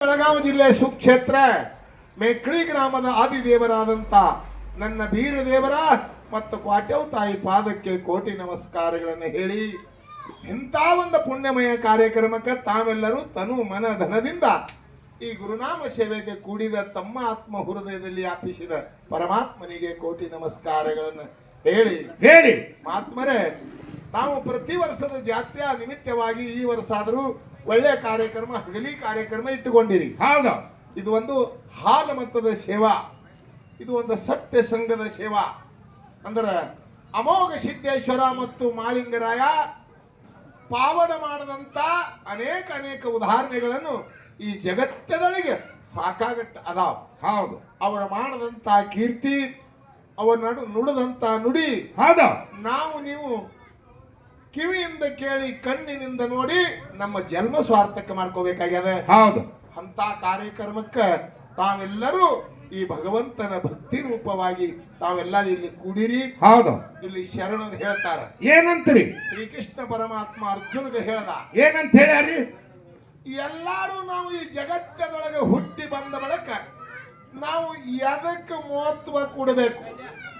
ಬೆಳಗಾವಿ ಜಿಲ್ಲೆ ಸುಕ್ಷೇತ್ರ ಮೇಕ್ಳಿ ಗ್ರಾಮದ ಆದಿದೇವರಾದಂತ ನನ್ನ ಬೀರದೇವರ ಮತ್ತು ಕ್ವಾಟ್ಯವ್ ತಾಯಿ ಪಾದಕ್ಕೆ ಕೋಟಿ ನಮಸ್ಕಾರಗಳನ್ನು ಹೇಳಿ ಇಂಥ ಒಂದು ಪುಣ್ಯಮಯ ಕಾರ್ಯಕ್ರಮಕ್ಕೆ ತಾವೆಲ್ಲರೂ ತನು ಮನ ಧನದಿಂದ ಈ ಗುರುನಾಮ ಸೇವೆಗೆ ಕೂಡಿದ ತಮ್ಮ ಆತ್ಮ ಹೃದಯದಲ್ಲಿ ಆಪಿಸಿದ ಪರಮಾತ್ಮನಿಗೆ ಕೋಟಿ ನಮಸ್ಕಾರಗಳನ್ನು ಹೇಳಿ. ಹೇಳಿ. ಮಹಾತ್ಮರೇ ನಾವು ಪ್ರತಿ ವರ್ಷದ ಜಾತ್ರೆಯ ನಿಮಿತ್ತವಾಗಿ ಈ ವರ್ಷ ಆದರೂ ಒಳ್ಳೆಯ ಕಾರ್ಯಕ್ರಮ ಹಗಲಿ ಕಾರ್ಯಕ್ರಮ ಇಟ್ಟುಕೊಂಡಿರಿ. ಹೌದು. ಇದು ಒಂದು ಹಾಲ ಮತದ ಸೇವಾ. ಇದು ಒಂದು ಸತ್ಯ ಸಂಘದ ಸೇವಾ. ಅಂದ್ರೆ ಅಮೋಘ ಸಿದ್ದೇಶ್ವರ ಮತ್ತು ಮಾಳಿಂಗರಾಯ ಪಾವನ ಮಾಡದಂತ ಅನೇಕ ಅನೇಕ ಉದಾಹರಣೆಗಳನ್ನು ಈ ಜಗತ್ತದೊಳಗೆ ಸಾಕಾಗಟ್ಟ ಅದಾವ. ಹೌದು. ಅವರ ಮಾಡದಂತ ಕೀರ್ತಿ ಅವರ ನಡು ನುಡಿದಂತ ನುಡಿ. ಹೌದು. ನಾವು ನೀವು ಕಿವಿಯಿಂದ ಕೇಳಿ ಕಣ್ಣಿನಿಂದ ನೋಡಿ ನಮ್ಮ ಜನ್ಮ ಸ್ವಾರ್ಥಕ್ಕೆ ಮಾಡ್ಕೋಬೇಕಾಗ್ಯದ. ಹೌದು. ಅಂತ ಕಾರ್ಯಕ್ರಮಕ್ಕೆ ತಾವೆಲ್ಲರೂ ಈ ಭಗವಂತನ ಭಕ್ತಿ ರೂಪವಾಗಿ ತಾವೆಲ್ಲ ಇಲ್ಲಿ ಕೂಡಿರಿ. ಹೌದು. ಇಲ್ಲಿ ಶರಣರು ಹೇಳ್ತಾರ. ಏನಂತೀರಿ? ಶ್ರೀಕೃಷ್ಣ ಪರಮಾತ್ಮ ಅರ್ಜುನ್ಗೆ ಹೇಳ್ದ. ಏನಂತ ಹೇಳ್ಯಾರಿ ಎಲ್ಲಾರು ನಾವು ಈ ಜಗತ್ತದೊಳಗೆ ಹುಟ್ಟಿ ಬಂದ ಬಳಿಕ ನಾವು ಎದಕ್ಕೆ ಮಹತ್ವ ಕೊಡಬೇಕು?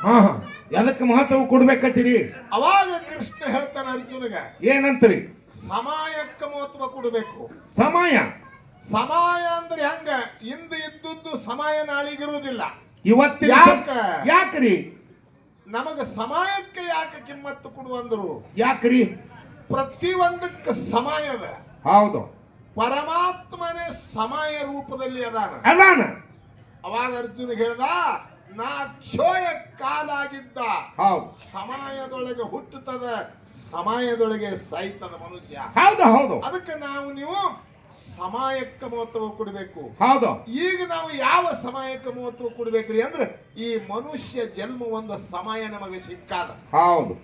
ಹಾ ಹಾ. ಎದಕ್ಕೆ ಮಹತ್ವ ಕೊಡ್ಬೇಕತ್ತೀರಿ ಅವಾಗ ಕೃಷ್ಣ ಹೇಳ್ತಾನೆ ಅರ್ಜುನಿಗೆ. ಏನಂತೀರಿ? ಸಮಯಕ್ಕೆ ಮಹತ್ವ ಕೊಡಬೇಕು. ಸಮಯ. ಸಮಯ ಅಂದ್ರೆ ಹೆಂಗ? ಹಿಂದೆ ಇದ್ದದ್ದು ಸಮಯ ನಾಳಿಗಿರುವುದಿಲ್ಲ. ಇವತ್ತಿನ ಯಾಕೆ? ಯಾಕ್ರಿ? ನಮಗೆ ಸಮಯಕ್ಕೆ ಯಾಕೆ ಕಿಮ್ಮತ್ತು ಕೊಡುವಂದ್ರು ಯಾಕ್ರಿ? ಪ್ರತಿ ಒಂದಕ್ಕೆ ಸಮಯದ ಹೌದು. ಪರಮಾತ್ಮನೇ ಸಮಯ ರೂಪದಲ್ಲಿ ಅದಾನ. ಅದಾನ. ಅವಾಗ ಅರ್ಜುನ್ ಹೇಳ್ದ ನಾ ಕ್ಷೋಯ ಕಾಲಾಗಿದ್ದ. ಸಮಯದೊಳಗೆ ಹುಟ್ಟುತ್ತದ ಸಮಯದೊಳಗೆ ಸಾಯ್ತದ ಮನುಷ್ಯ. ಹೌದು ಹೌದು. ಅದಕ್ಕೆ ನಾವು ನೀವು ಸಮಯಕ್ಕೆ ಮಹತ್ವ ಕೊಡಬೇಕು. ಹೌದು. ಈಗ ನಾವು ಯಾವ ಸಮಯಕ್ಕೆ ಮಹತ್ವ ಕೊಡಬೇಕ್ರಿ ಅಂದ್ರೆ ಈ ಮನುಷ್ಯ ಜನ್ಮ ಒಂದು ಸಮಯ ನಮಗೆ ಸಿಕ್ಕಾದ. ಹೌದು.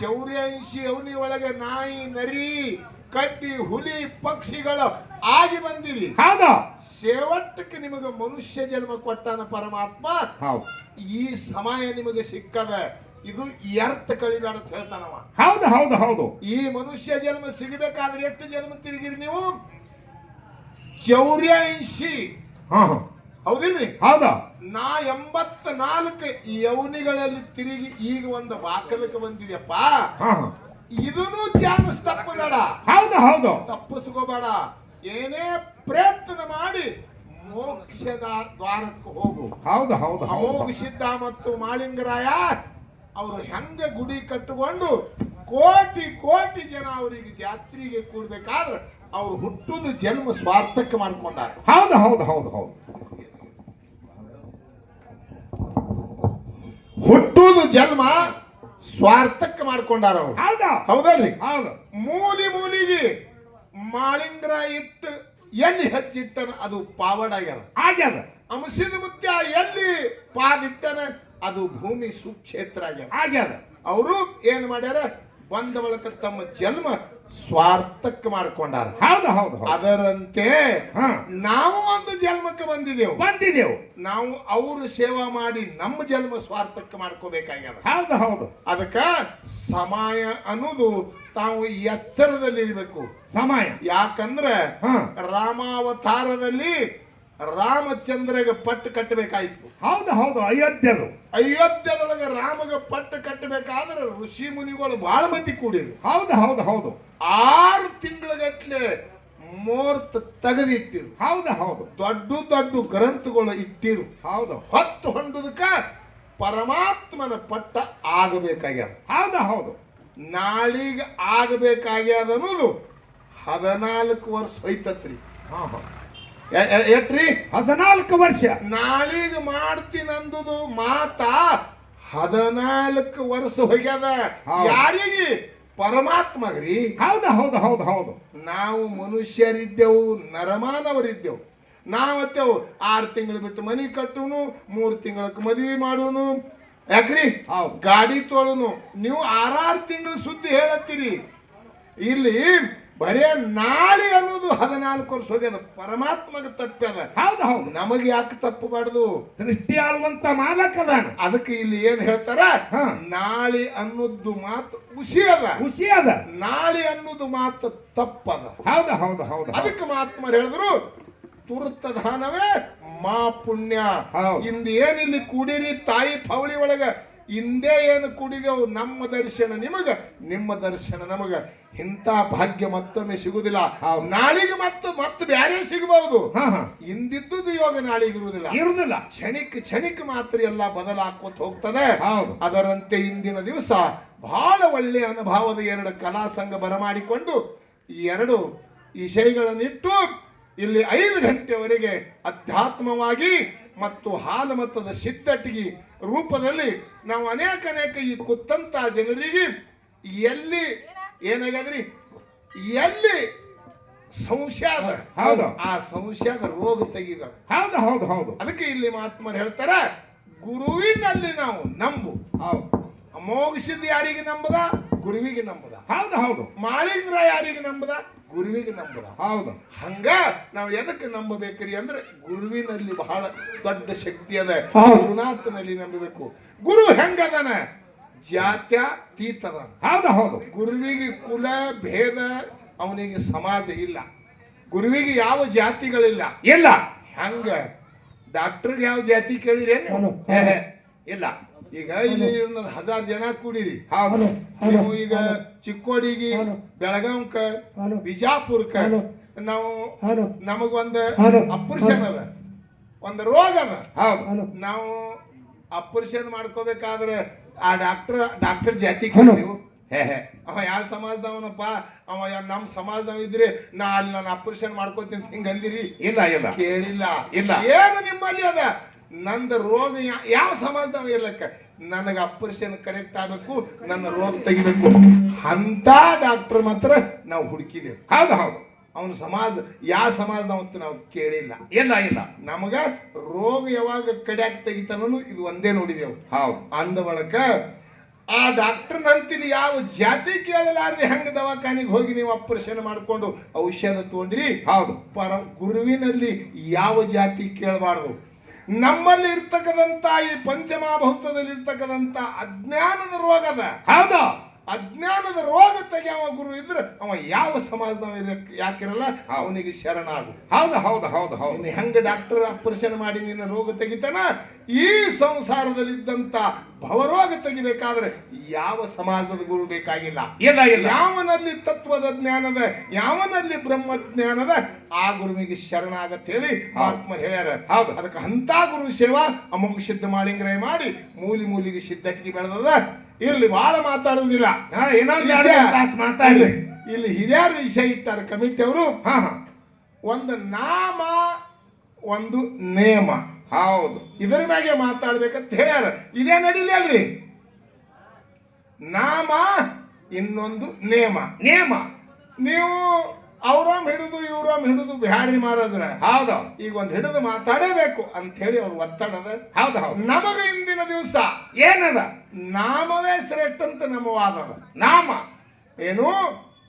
ಚೌರ್ಯಂಶಿ ಅವನಿ ಒಳಗೆ ನಾಯಿ ನರಿ ಕಡ್ಡಿ ಹುಲಿ ಪಕ್ಷಿಗಳು ಆಗಿ ಬಂದಿರಿ. ಹೌದಾ. ಸೇವಟ್ಟಕ್ಕೆ ನಿಮಗೆ ಮನುಷ್ಯ ಜನ್ಮ ಕೊಟ್ಟಾನ ಪರಮಾತ್ಮ. ಹೌದು. ಈ ಸಮಯ ನಿಮಗೆ ಸಿಕ್ಕದ ಇದು ಎರ್ಥ ಕಳಿಬೇಡ ಅಂತ ಹೇಳ್ತಾನವ. ಹೌದು ಹೌದು ಹೌದು. ಈ ಮನುಷ್ಯ ಜನ್ಮ ಸಿಗಬೇಕಾದ್ರೆ ಎಷ್ಟು ಜನ್ಮ ತಿರುಗಿರಿ ನೀವು? ಚೌರ್ಯಂಶಿ ಹೌದಿಲ್ರಿ? ಹೌದಾ. ನಾ ಎಂಬತ್ತ ನಾಲ್ಕು ಯೌನಿಗಳಲ್ಲಿ ತಿರುಗಿ ಈಗ ಒಂದು ಬಾಕಲಕ್ಕೆ ಬಂದಿದೆಯಪ್ಪ. ಇದನ್ನು ಚಾನ್ಸ್ ತಪ್ಪಬೇಡ ಹೌದು ಹೌದು. ತಪ್ಪಿಸ್ಕೋಬೇಡ. ಏನೇ ಪ್ರಯತ್ನ ಮಾಡಿ ಮೋಕ್ಷದ ದ್ವಾರಕ್ಕೆ ಹೋಗು. ಹೌದು ಹೌದು ಅಮೋಘ ಸಿದ್ಧ ಮತ್ತು ಮಾಳಿಂಗರಾಯ ಅವರು ಹೆಂಗ ಗುಡಿ ಕಟ್ಟಿಕೊಂಡು ಕೋಟಿ ಕೋಟಿ ಜನ ಅವರಿಗೆ ಜಾತ್ರೆಗೆ ಕೂಡ್ಬೇಕಾದ್ರೆ ಅವ್ರು ಹುಟ್ಟುದು ಜನ್ಮ ಸ್ವಾರ್ಥಕ್ಕೆ ಮಾಡ್ಕೊಂಡಾರ. ಹೌದು ಹೌದು ಹೌದು ಹೌದು. ಹುಟ್ಟುದು ಜನ್ಮ ಸ್ವಾರ್ಥಕ್ಕೆ ಮಾಡ್ಕೊಂಡಾರ ಅವ್ರು. ಹೌದು? ಹೌದಲ್ರಿ? ಹೌದು. ಮೂಲಿ ಮೂಲಿಗೆ ಮಾಳಿಂದ್ರ ಇಟ್ಟು ಎಲ್ಲಿ ಹಚ್ಚಿಟ್ಟನ ಅದು ಪಾವಡ ಆಗ್ಯದ. ಅಂಶದ ಮುತ್ಯ ಎಲ್ಲಿ ಪಾದಿಟ್ಟನ ಅದು ಭೂಮಿ ಸುಕ್ಷೇತ್ರ ಆಗ್ಯದ. ಆಗ್ಯದ. ಅವರು ಏನ್ ಮಾಡ್ಯಾರ? ಬಂದ ಬಳಿಕ ತಮ್ಮ ಜನ್ಮ ಸ್ವಾರ್ಥಕ್ಕೆ ಮಾಡ್ಕೊಂಡಾರ. ಹೌದು ಹೌದು ಅದರಂತೆ ನಾವು ಒಂದು ಜನ್ಮಕ್ಕೆ ಬಂದಿದೆವು ಬಂದಿದೆವು ನಾವು ಅವರು ಸೇವಾ ಮಾಡಿ ನಮ್ಮ ಜನ್ಮ ಸ್ವಾರ್ಥಕ್ಕೆ ಮಾಡ್ಕೋಬೇಕಾಗ್ಯದ. ಹೌದು ಹೌದು. ಅದಕ್ಕ ಸಮಯ ಅನ್ನೋದು ತಾವು ಎಚ್ಚರದಲ್ಲಿ ಇರಬೇಕು ಸಮಯ. ಯಾಕಂದ್ರೆ ರಾಮಾವತಾರದಲ್ಲಿ ರಾಮಚಂದ್ರಗೆ ಪಟ್ಟು ಕಟ್ಟಬೇಕಾಯ್ತು. ಹೌದು ಹೌದು ಅಯೋಧ್ಯರು ಅಯೋಧ್ಯದೊಳಗೆ ರಾಮಗೆ ಪಟ್ಟು ಕಟ್ಟಬೇಕಾದ್ರೆ ಋಷಿ ಮುನಿಗಳು ಬಹಳ ಮಂದಿ ಕೂಡಿದ್ರು. ಹೌದು ಹೌದು ಹೌದು. ಆರು ತಿಂಗಳಗಟ್ಲೆ ಮೂರ್ತ ತೆಗೆದಿಟ್ಟಿರು. ಹೌದು ಹೌದು. ದೊಡ್ಡ ದೊಡ್ಡ ಗ್ರಂಥಗಳು ಇಟ್ಟಿರು. ಹೌದು. ಹೊತ್ತು ಹೊಂದದಕ್ಕ ಪರಮಾತ್ಮನ ಪಟ್ಟ ಆಗಬೇಕಾಗ್ಯದ. ಹೌದು ಹೌದು. ನಾಳಿಗೆ ಆಗಬೇಕಾಗ್ಯದ ಅನ್ನೋದು ಹದಿನಾಲ್ಕು ವರ್ಷ ಹೋಯ್ತತ್ರಿ. ಹಾ ಹಾ. ಎಟ್ರಿ? ಹದಿನಾಲ್ಕು ವರ್ಷ. ನಾಳಿಗೆ ಮಾಡ್ತೀನಂದುದು ಮಾತಾ ಹದಿನಾಲ್ಕು ವರ್ಷ ಹೋಗ್ಯದ. ಯಾರಿಗಿ? ಪರಮಾತ್ಮಗ್ರಿ. ಹೌದು ಹೌದು ಹೌದು ಹೌದು. ನಾವು ಮನುಷ್ಯರಿದ್ದೆವು ನರಮಾನವರಿದ್ದೆವು. ನಾವತ್ತೇವು ಆರು ತಿಂಗಳು ಬಿಟ್ಟು ಮನಿ ಕಟ್ಟುನು ಮೂರು ತಿಂಗಳಕ್ಕೆ ಮದುವೆ ಮಾಡುನು. ಯಾಕ್ರಿ? ಗಾಡಿ ತೋಳುನು. ನೀವು ಆರಾರು ತಿಂಗಳು ಸುದ್ದಿ ಹೇಳತ್ತೀರಿ. ಇಲ್ಲಿ ಬರೇ ನಾಳೆ ಅನ್ನೋದು ಹದಿನಾಲ್ಕು ವರ್ಷ ಹೋಗ್ಯದ ಪರಮಾತ್ಮಗೆ ತಪ್ಪದ ಹೌದು ಹೌದು. ನಮಗೆ ಯಾಕೆ ತಪ್ಪಬಾರ್ದು ಸೃಷ್ಟಿ ಆಳುವಂತ ಮಾಲಕದ ಅದಕ್ಕೆ ಇಲ್ಲಿ ಏನ್ ಹೇಳ್ತಾರ. ನಾಳೆ ಅನ್ನೋದು ಮಾತು ಖುಷಿ ಅದ. ಖುಷಿ ಅದ. ನಾಳೆ ಅನ್ನೋದು ಮಾತು ತಪ್ಪದ ಹೌದು ಹೌದು ಹೌದು ಹೌದು. ಅದಕ್ಕೆ ಮಹಾತ್ಮರು ಹೇಳಿದ್ರು ತುರ್ತ ದಾನವೇ ಮಾ ಪುಣ್ಯ. ಇಂದ ಏನಿಲ್ಲಿ ಕೂಡಿರಿ ತಾಯಿ ಪೌಳಿ ಒಳಗ ಇಂದೇ ಏನು ಕುಡಿದೆವು ನಮ್ಮ ದರ್ಶನ ನಿಮಗ ನಿಮ್ಮ ದರ್ಶನ ನಮಗ. ಇಂಥ ಭಾಗ್ಯ ಮತ್ತೊಮ್ಮೆ ಸಿಗುದಿಲ್ಲ ಹೌದು. ನಾಳಿಗೆ ಮತ್ತೆ ಮತ್ತೆ ಬ್ಯಾರೆ ಸಿಗಬಹುದು. ಇಂದಿದ್ದುದು ಯೋಗ ನಾಳಿಗೆ ಇರುವುದಿಲ್ಲ. ಇರುವುದಿಲ್ಲ. ಕ್ಷಣಿಕ ಕ್ಷಣಿಕ ಮಾತ್ರ ಎಲ್ಲ ಬದಲಾಕೋತ ಹೋಗ್ತದೆ. ಹೌದು. ಅದರಂತೆ ಇಂದಿನ ದಿವಸ ಬಹಳ ಒಳ್ಳೆಯ ಅನುಭವದ ಎರಡು ಕಲಾ ಸಂಘ ಬರಮಾಡಿಕೊಂಡು ಈ ಎರಡು ವಿಷಯಗಳನ್ನಿಟ್ಟು ಇಲ್ಲಿ ಐದು ಗಂಟೆವರೆಗೆ ಅಧ್ಯಾತ್ಮವಾಗಿ ಮತ್ತು ಹಾಲಮತದ ಸಿದ್ಧಟಿಗೆ ರೂಪದಲ್ಲಿ ನಾವು ಅನೇಕ ಅನೇಕ ಈ ಕುತ್ತಂತ ಜನರಿಗೆ ಎಲ್ಲಿ ಏನಾಗದ್ರಿ ಎಲ್ಲಿ ಸಂಶಯದ ಹೌದು. ಆ ಸಂಶಯದ ರೋಗ ತೆಗೆದ ಹೌದು ಹೌದು ಹೌದು. ಅದಕ್ಕೆ ಇಲ್ಲಿ ಮಹಾತ್ಮರು ಹೇಳ್ತಾರೆ ಗುರುವಿನಲ್ಲಿ ನಾವು ನಂಬು. ಹೌದು. ಅಮೋಘಸಿದ ಯಾರಿಗೆ ನಂಬದ? ಗುರುವಿಗೆ ನಂಬದ. ಹೌದು ಹೌದು. ಮಾಳಿಂಗ್ರ ಯಾರಿಗೆ ನಂಬದ? ಗುರುವಿಗೆ ನಂಬುದ. ಹೌದು. ಹಂಗ ನಾವು ಎದಕ್ಕೆ ನಂಬಬೇಕ್ರಿ ಅಂದ್ರೆ ಗುರುವಿನಲ್ಲಿ ಬಹಳ ದೊಡ್ಡ ಶಕ್ತಿ ಅದ. ಗುರುನಾಥನಲ್ಲಿ ನಂಬಬೇಕು. ಗುರು ಹೆಂಗದನ? ಜಾತ್ಯತೀತದ ಹೌದು ಹೌದು. ಗುರುವಿಗೆ ಕುಲ ಭೇದ ಅವನಿಗೆ ಸಮಾಜ ಇಲ್ಲ. ಗುರುವಿಗೆ ಯಾವ ಜಾತಿಗಳಿಲ್ಲ. ಇಲ್ಲ. ಹಂಗ ಡಾಕ್ಟರ್ ಯಾವ ಜಾತಿ ಕೇಳಿರೇನು. ಇಲ್ಲ. ಈಗ ಇಲ್ಲಿ ಹಜಾರ್ ಜನ ಕೂಡಿರಿ. ನೀವು ಈಗ ಚಿಕ್ಕೋಡಿಗೆ. ಬೆಳಗಾಂಕ ಹೌದು. ಬಿಜಾಪುರಕ್ಕ ನಾವು ನಮಗ ನಮಗೊಂದು. ಅಪರೇಷನ್ ಅದ. ಒಂದು ರೋಗ ಅದ. ನಾವು ಅಪರೇಷನ್ ಮಾಡ್ಕೋಬೇಕಾದ್ರೆ ಆ ಡಾಕ್ಟರ್ ಡಾಕ್ಟರ್ ಜಾತಿ. ಕೇಳಿದೆವು ಹೇ ಹೇ. ಅವ ಯಾವ ಸಮಾಜದವನಪ್ಪ? ಅವ ನಮ್ ನಮ್ಮ ಸಮಾಜದವ ಇದ್ರೆ ನಾ ಅಲ್ಲಿ ನಾನು ಅಪರೇಷನ್ ಮಾಡ್ಕೋತೀನಿ ಹಿಂಗ ಅಂದಿರಿ ಇಲ್ಲ ಇಲ್ಲ. ಕೇಳಿಲ್ಲ. ಇಲ್ಲ. ಏನು ನಿಮ್ಮಲ್ಲಿ ಅದ? ನಂದ ರೋಗ ಯಾವ ಸಮಾಜದವ ಇರ್ಲಕ್ಕ? ನನಗೆ ಅಪರೇಷನ್ ಕರೆಕ್ಟ್ ಆಗಬೇಕು ನನ್ನ ರೋಗ ತೆಗಿಬೇಕು. ಅಂತ ಡಾಕ್ಟರ್ ಮಾತ್ರ ನಾವು ಹುಡುಕಿದೆವು. ಹೌದು ಹೌದು. ಅವನ ಸಮಾಜ ಯಾವ ಸಮಾಜದವಂತ ನಾವು ಕೇಳಿಲ್ಲ. ಇಲ್ಲ ಇಲ್ಲ. ನಮಗ ರೋಗ ಯಾವಾಗ ಕಡ್ಯಾಕ ತೆಗಿತಾನೂ ಇದು ಒಂದೇ ನೋಡಿದೆವು. ಹೌದು. ಅಂದ ಬಳಕ ಆ ಡಾಕ್ಟರ್ ನಂತಿನ ಯಾವ ಜಾತಿ ಕೇಳಲಾರ್ದೆ ಹೆಂಗೆ ದವಾಖಾನಿಗೆ ಹೋಗಿ ನೀವು ಆಪರೇಷನ್ ಮಾಡ್ಕೊಂಡು ಔಷಧ ತಗೊಂಡ್ರಿ? ಹೌದು. ಪರ ಗುರುವಿನಲ್ಲಿ ಯಾವ ಜಾತಿ ಕೇಳಬಾರ್ದು? ನಮ್ಮಲ್ಲಿ ಇರ್ತಕ್ಕಂಥ ಈ ಪಂಚಮಭೂತದಲ್ಲಿ ಇರ್ತಕ್ಕಂಥ ಅಜ್ಞಾನದ ರೋಗದ ಹೌದು. ಅಜ್ಞಾನದ ರೋಗ ತೆಗೆಯುವ ಗುರು ಇದ್ರೆ ಅವ ಯಾವ ಸಮಾಜದವ ಯಾಕಿರಲ್ಲ? ಅವನಿಗೆ ಶರಣಾಗು ಹೌದು ಹೌದು ಹೌದು ಹೌದು. ಹೆಂಗೆ ಡಾಕ್ಟರ್ ಆಪರೇಷನ್ ಮಾಡಿ ನಿನ್ನ ರೋಗ ತೆಗಿತಾನ? ಈ ಸಂಸಾರದಲ್ಲಿದ್ದಂತ ಭವರೋಗ ತೆಗಿಬೇಕಾದ್ರೆ ಯಾವ ಸಮಾಜದ ಗುರು ಬೇಕಾಗಿಲ್ಲ. ಇಲ್ಲ ಇಲ್ಲ. ಯಾವನಲ್ಲಿ ತತ್ವದ ಜ್ಞಾನದ ಯಾವನಲ್ಲಿ ಬ್ರಹ್ಮ ಜ್ಞಾನದ ಆ ಗುರುವಿಗೆ ಶರಣಾಗತ್ ಹೇಳಿ ಆತ್ಮ ಹೇಳ್ಯಾರ. ಹೌದು. ಅದಕ್ಕೆ ಅಂತ ಗುರು ಸೇವಾ ಅಮೋಘ ಸಿದ್ಧ ಮಾಡಿಂಗ್ರೆ ಮಾಡಿ ಮೂಲಿ ಮೂಲಿಗೆ ಸಿದ್ಧಟಿಗೆ ಬೆಳೆದದ. ಇಲ್ಲಿ ಬಹಳ ತಾಸು ಮಾತಾಡ್ಲಿ ಇಲ್ಲಿ ಹಿರಿಯರು ವಿಷಯ ಇಟ್ಟಾರ ಕಮಿಟಿ ಅವರು. ಒಂದು ನಾಮ ಒಂದು ನೇಮ. ಹೌದು. ಇದರ ಮ್ಯಾಗೆ ಮಾತಾಡ್ಬೇಕಂತ ಹೇಳ್ಯಾರ. ಇದೇ ನಡೀಲಿ ಅಲ್ರಿ. ನಾಮ ಇನ್ನೊಂದು ನೇಮ. ನೇಮ. ನೀವು ಅವ್ರಮ್ ಹಿಡಿದು ಇವ್ರಮ್ ಹಿಡಿದು ಬ್ಯಾಡ್ರಿ ಮಾರಾದ್ರ ಹೌದು. ಈಗ ಒಂದು ಹಿಡಿದು ಮಾತಾಡೇಬೇಕು ಅಂತ ಹೇಳಿ ಅವ್ರ ಒತ್ತಡದ ಹೌದು ಹೌದು. ನಮಗ ಇಂದಿನ ದಿವಸ ಏನದ? ನಾಮವೇ ಶ್ರೇಷ್ಠ ಅಂತ ನಮ್ಮ ವಾದದ. ನಾಮ. ಏನು?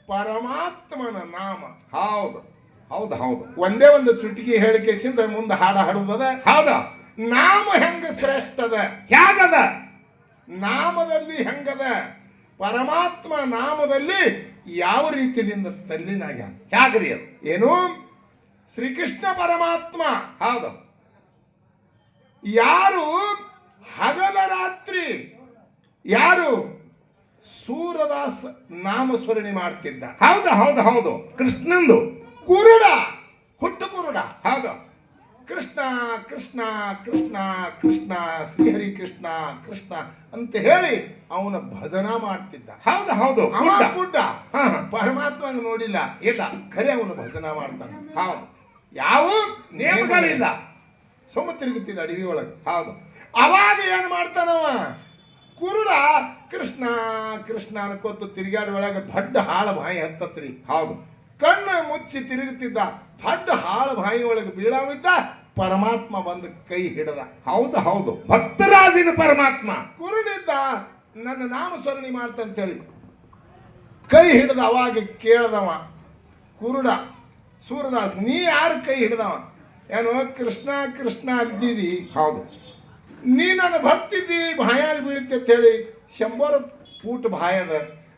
ಪರಮಾತ್ಮನ ನಾಮ. ಹೌದು. ಹೌದು ಹೌದು. ಒಂದೇ ಒಂದು ಚುಟುಕಿ ಹೇಳಿಕೆಸಿಂದ ಮುಂದೆ ಹಾಡ ಹಾಡುವುದದ? ಹೌದ. ನಾಮ ಹೆಂಗ ಶ್ರೇಷ್ಠದ? ಹ್ಯಾಗದ? ನಾಮದಲ್ಲಿ ಹೆಂಗದ? ಪರಮಾತ್ಮ ನಾಮದಲ್ಲಿ ಯಾವ ರೀತಿಯಿಂದ ತಲ್ಲಿನಾಗ ಹೇಗ್ರಿ ಅದು? ಏನು? ಶ್ರೀಕೃಷ್ಣ ಪರಮಾತ್ಮ. ಹೌದು. ಯಾರು ಹಗಲ ರಾತ್ರಿ ಯಾರು ಸೂರದಾಸ್ ನಾಮಸ್ಮರಣೆ ಮಾಡ್ತಿದ್ದ? ಹೌದು ಹೌದು ಹೌದು. ಕೃಷ್ಣಂದು. ಕುರುಡ ಹುಟ್ಟು ಕುರುಡ. ಹೌದು ಕೃಷ್ಣ ಕೃಷ್ಣ ಕೃಷ್ಣ ಕೃಷ್ಣ ಶ್ರೀಹರಿ ಕೃಷ್ಣ ಕೃಷ್ಣ ಅಂತ ಹೇಳಿ ಅವನ ಭಜನ ಮಾಡ್ತಿದ್ದ. ಹೌದು ಹೌದು ಅವನ ಗುಡ್ಡ. ಪರಮಾತ್ಮ ನೋಡಿಲ್ಲ. ಇಲ್ಲ ಖರೆ ಅವನು ಭಜನ ಮಾಡ್ತಾನೆ. ಹೌದು. ಯಾವ ನೇಮಗಳಿಲ್ಲ ಸುಮ್ಮ ತಿರುಗುತ್ತಿದ್ದ ಅಡವಿ ಒಳಗೆ. ಹೌದು. ಅವಾಗ ಏನು ಮಾಡ್ತಾನವ ಕುರುಡ ಕೃಷ್ಣ ಕೃಷ್ಣ ಅನ್ಕೋತು ತಿರುಗಾಡ ಒಳಗೆ ದೊಡ್ಡ ಹಾಳ ಬಾಯಿ ಹತ್ತತ್ರಿ. ಹೌದು. ಕಣ್ಣು ಮುಚ್ಚಿ ತಿರುಗುತ್ತಿದ್ದ ದೊಡ್ಡ ಹಾಳು ಬಾಯಿ ಒಳಗೆ ಬೀಳಾವಿದ್ದ ಪರಮಾತ್ಮ ಬಂದು ಕೈ ಹಿಡದ. ಹೌದು ಹೌದು. ಭಕ್ತರಾದಿನ ಪರಮಾತ್ಮ. ಕುರುಡಿದ್ದ ನನ್ನ ನಾಮಸ್ಮರಣೆ ಮಾಡ್ತಂತೇಳಿ ಕೈ ಹಿಡಿದ ಅವಾಗ ಕೇಳ್ದವ ಕುರುಡ ಸೂರ್ಯದಾಸ್ ನೀ ಯಾರು ಕೈ ಹಿಡ್ದವ? ಏನು ಕೃಷ್ಣ ಕೃಷ್ಣ ಅಂದಿದಿ. ಹೌದು. ನೀ ನನ್ನ ಭಕ್ತಿದ್ದಿ ಬಾಯಾಗ ಬೀಳುತ್ತೆ ಅಂತ ಹೇಳಿ ಶಂಬರ್ ಫೂಟ್ ಬಾಯದ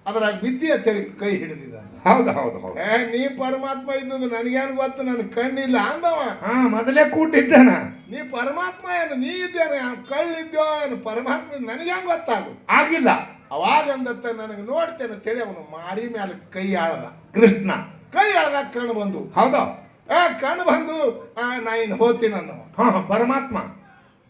ಅದ್ರಾಗ ಬಿದ್ದಿ ಅಂತ ಹೇಳಿ ಕೈ ಹಿಡಿದಿದ ಹೌದು ಹೌದು ಹೌದು. ಏ ನೀ ಪರಮಾತ್ಮ ಇದ್ದದ್ದು ನನಗೇನು ಗೊತ್ತು? ನನ್ನ ಕಣ್ಣಿಲ್ಲ. ಅಂದವ. ಹಾ ಮೊದಲೇ ಕೂಟಿದ್ದಾನ ನೀ ಪರಮಾತ್ಮ ಏನು? ನೀ ಇದ್ದೇನೆ? ಕಳ್ಳಿದ್ಯೋ ಏನು? ಪರಮಾತ್ಮ ನನಗೇನು ಗೊತ್ತಾಗು? ಆಗಿಲ್ಲ. ಅವಾಗ ಅಂದತ್ತ ನನಗೆ ನೋಡ್ತೇನೆ ಅಂತೇಳಿ ಅವನು ಮಾರಿ ಮ್ಯಾಲ ಕೈ ಆಳದ. ಕೃಷ್ಣ. ಕೈ ಆಳದ ಕಣ್ಣು ಬಂದು. ಹೌದು. ಏ ಕಣ್ಣು ಬಂದು ಆ, ನಾ ಇನ್ನು ಹೋಗ್ತೀನಿ ಅಂದವ ಹಾ ಹಾ, ಪರಮಾತ್ಮ.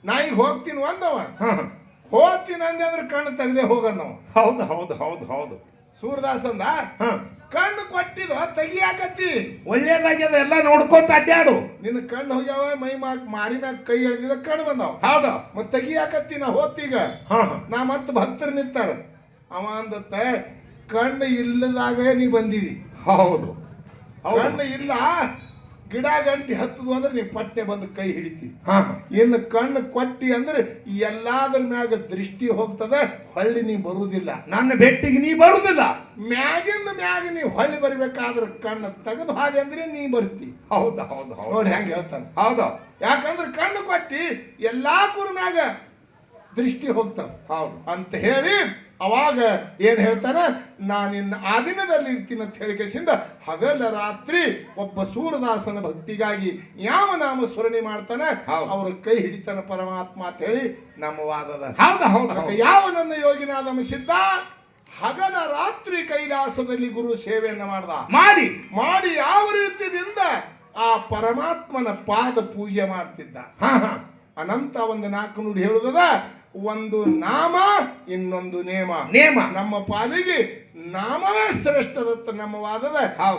ನಾ ಈಗ ಹೋಗ್ತೀನಿ ಅಂದವ. ಹಾ ಹಾ. ಹೋಗ್ತೀನಿ ಅಂದೆ ಅಂದ್ರೆ ಕಣ್ಣು ತೆಗ್ದೆ ಹೋಗಂದವ ಹೌದು ಹೌದು ಹೌದು ಹೌದು. ಸೂರ್ದಾಸ್ ಅಂದ ಹಾ. ಕಣ್ಣು ಕೊಟ್ಟಿದ ತೆಗಿಯಾಕತ್ತಿ. ಒಳ್ಳೇದಾಗ್ಯದ ಎಲ್ಲ ನೋಡ್ಕೊತ ಅಡ್ಡಾಡು ನಿನ್ನ ಕಣ್ಣು ಹೋಗ್ಯಾವ ಮೈ ಮಾಕ್ ಮಾರಿ ಮ್ಯಾಗ ಕೈ ಎಳ್ದಿದ ಕಣ್ಣು ಬಂದಾವ. ಹೌದ. ಮತ್ ತೆಗಿಯಾಕತ್ತಿ ನಾ ಹೋತೀಗ. ನಾ ಮತ್ತೆ ಭಕ್ತರು ನಿಂತಾರ. ಅವ ಅಂದತ್ತ ಕಣ್ಣು ಇಲ್ಲದಾಗ ನೀ ಬಂದಿದಿ. ಹೌದು. ಹೌದು. ಕಣ್ಣು ಇಲ್ಲ ಗಿಡ ಗಂಟಿ ಹತ್ತದು ಅಂದ್ರೆ ನೀವು ಪಟ್ಟೆ ಬಂದು ಕೈ ಹಿಡಿತಿ. ಇನ್ನು ಕಣ್ಣು ಕೊಟ್ಟಿ ಅಂದ್ರೆ ಎಲ್ಲಾದ್ರ ಮ್ಯಾಗ ದೃಷ್ಟಿ ಹೋಗ್ತದೆ ಹೊಳ್ಳಿ ನೀ ಬರುವುದಿಲ್ಲ ನನ್ನ ಬೆಟ್ಟಿಗೆ ನೀ ಬರುವುದಿಲ್ಲ ಮ್ಯಾಗಿಂದ ಮ್ಯಾಗ ನೀ ಹೊಳ್ಳಿ ಬರಬೇಕಾದ್ರೆ ಕಣ್ಣು ತೆಗೆದು ಹಾಗೆ ಅಂದ್ರೆ ನೀ ಬರ್ತಿ. ಹೌದು ಹೌದು ಹೌದು. ಹೆಂಗೆ ಹೇಳ್ತಾನೆ. ಹೌದು. ಯಾಕಂದ್ರೆ ಕಣ್ಣು ಕೊಟ್ಟಿ ಎಲ್ಲಾ ಕುರ್ಮ್ಯಾಗ ದೃಷ್ಟಿ ಹೋಗ್ತಾವ. ಹೌದು. ಅಂತ ಹೇಳಿ ಅವಾಗ ಏನು ಹೇಳ್ತಾನೆ ನಾನಿನ್ನ ಆ ದಿನದಲ್ಲಿ ಇರ್ತೀನಿ ಅಂತ ಹೇಳಿಕೆಸಿಂದ ಹಗಲ ರಾತ್ರಿ ಒಬ್ಬ ಸೂರದಾಸನ ಭಕ್ತಿಗಾಗಿ ಯಾವ ನಾಮ ಸ್ಮರಣೆ ಮಾಡ್ತಾನೆ ಅವರ ಕೈ ಹಿಡಿತಾನೆ ಪರಮಾತ್ಮ ಅಂತ ಹೇಳಿ ನಮ್ಮ ವಾದದ. ಹೌದ ಹೌದು ಯಾವ ನನ್ನ ಯೋಗಿನಾದ ಸಿದ್ಧ? ಹಗಲ ರಾತ್ರಿ ಕೈಲಾಸದಲ್ಲಿ ಗುರು ಸೇವೆಯನ್ನು ಮಾಡ್ದ. ಮಾಡಿ. ಮಾಡಿ ಯಾವ ರೀತಿಯಿಂದ ಆ ಪರಮಾತ್ಮನ ಪಾದ ಪೂಜೆ ಮಾಡ್ತಿದ್ದ. ಅನಂತ ಒಂದು ನಾಲ್ಕು ನುಡಿ ಹೇಳುದದ ಒಂದು ನಾಮ ಇನ್ನೊಂದು ನೇಮ. ನೇಮ. ನಮ್ಮ ಪಾಲಿಗೆ ನಾಮವೇ ಶ್ರೇಷ್ಠದತ್ತ ನಮ್ಮ ವಾದದ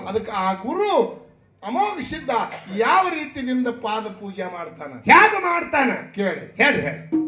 ಅದಕ್ಕೆ ಆ ಗುರು ಅಮೋಘ ಸಿದ್ಧ ಯಾವ ರೀತಿಯಿಂದ ಪಾದ ಪೂಜೆ ಮಾಡ್ತಾನ? ಹೇಗೆ ಮಾಡ್ತಾನ? ಕೇಳಿ. ಹೇಳಿ ಹೇಳಿ.